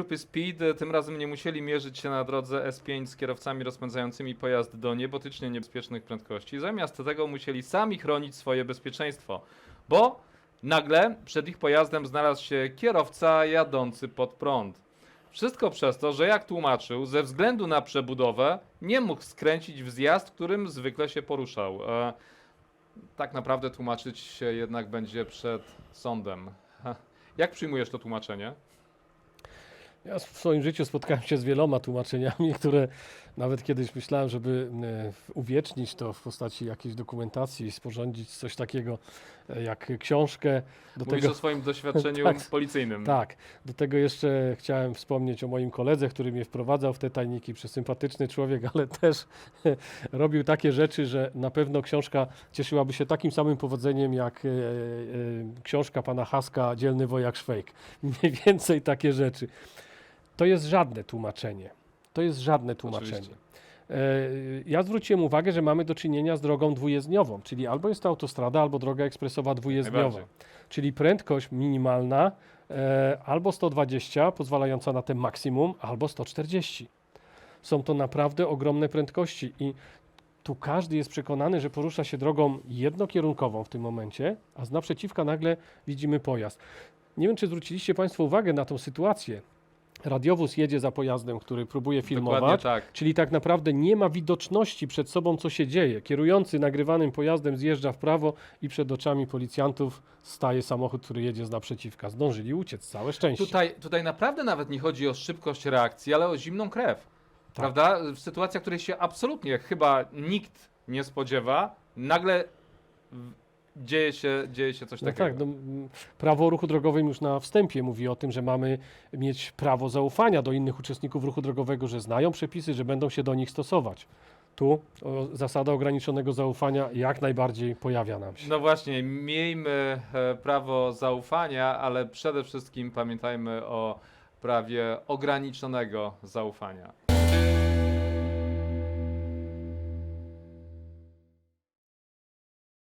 Grupy Speed tym razem nie musieli mierzyć się na drodze S5 z kierowcami rozpędzającymi pojazd do niebotycznie niebezpiecznych prędkości. Zamiast tego musieli sami chronić swoje bezpieczeństwo, bo nagle przed ich pojazdem znalazł się kierowca jadący pod prąd. Wszystko przez to, że jak tłumaczył, ze względu na przebudowę nie mógł skręcić w zjazd, którym zwykle się poruszał. E, tak naprawdę tłumaczyć się jednak będzie przed sądem. Jak przyjmujesz to tłumaczenie? Ja w swoim życiu spotkałem się z wieloma tłumaczeniami, które nawet kiedyś myślałem, żeby e, uwiecznić to w postaci jakiejś dokumentacji i sporządzić coś takiego e, jak książkę. Do Mówisz tego, o swoim doświadczeniu Tak. policyjnym. tak, do tego jeszcze chciałem wspomnieć o moim koledze, który mnie wprowadzał w te tajniki, przesympatyczny człowiek, ale też robił takie rzeczy, że na pewno książka cieszyłaby się takim samym powodzeniem jak e, książka pana Haska Dzielny wojak Szwejk. Mniej więcej takie rzeczy. To jest żadne tłumaczenie. To jest żadne tłumaczenie. Oczywiście. E, Ja zwróciłem uwagę, że mamy do czynienia z drogą dwujezdniową, czyli albo jest to autostrada, albo droga ekspresowa dwujezdniowa. Czyli prędkość minimalna e, albo 120, pozwalająca na ten maksimum, albo 140. Są to naprawdę ogromne prędkości i tu każdy jest przekonany, że porusza się drogą jednokierunkową w tym momencie, a z naprzeciwka nagle widzimy pojazd. Nie wiem, czy zwróciliście Państwo uwagę na tą sytuację. Radiowóz jedzie za pojazdem, który próbuje filmować, tak. Czyli tak naprawdę nie ma widoczności przed sobą, co się dzieje. Kierujący nagrywanym pojazdem zjeżdża w prawo i przed oczami policjantów staje samochód, który jedzie z naprzeciwka. Zdążyli uciec, całe szczęście. Tutaj, tutaj naprawdę nawet nie chodzi o szybkość reakcji, ale o zimną krew. Tak. Prawda? W sytuacji, której się absolutnie chyba nikt nie spodziewa, nagle dzieje się, dzieje się coś No takiego. tak, no, prawo o ruchu drogowym już na wstępie mówi o tym, że mamy mieć prawo zaufania do innych uczestników ruchu drogowego, że znają przepisy, że będą się do nich stosować. Tu o, zasada ograniczonego zaufania jak najbardziej pojawia nam się. No właśnie, miejmy e, prawo zaufania, ale przede wszystkim pamiętajmy o prawie ograniczonego zaufania.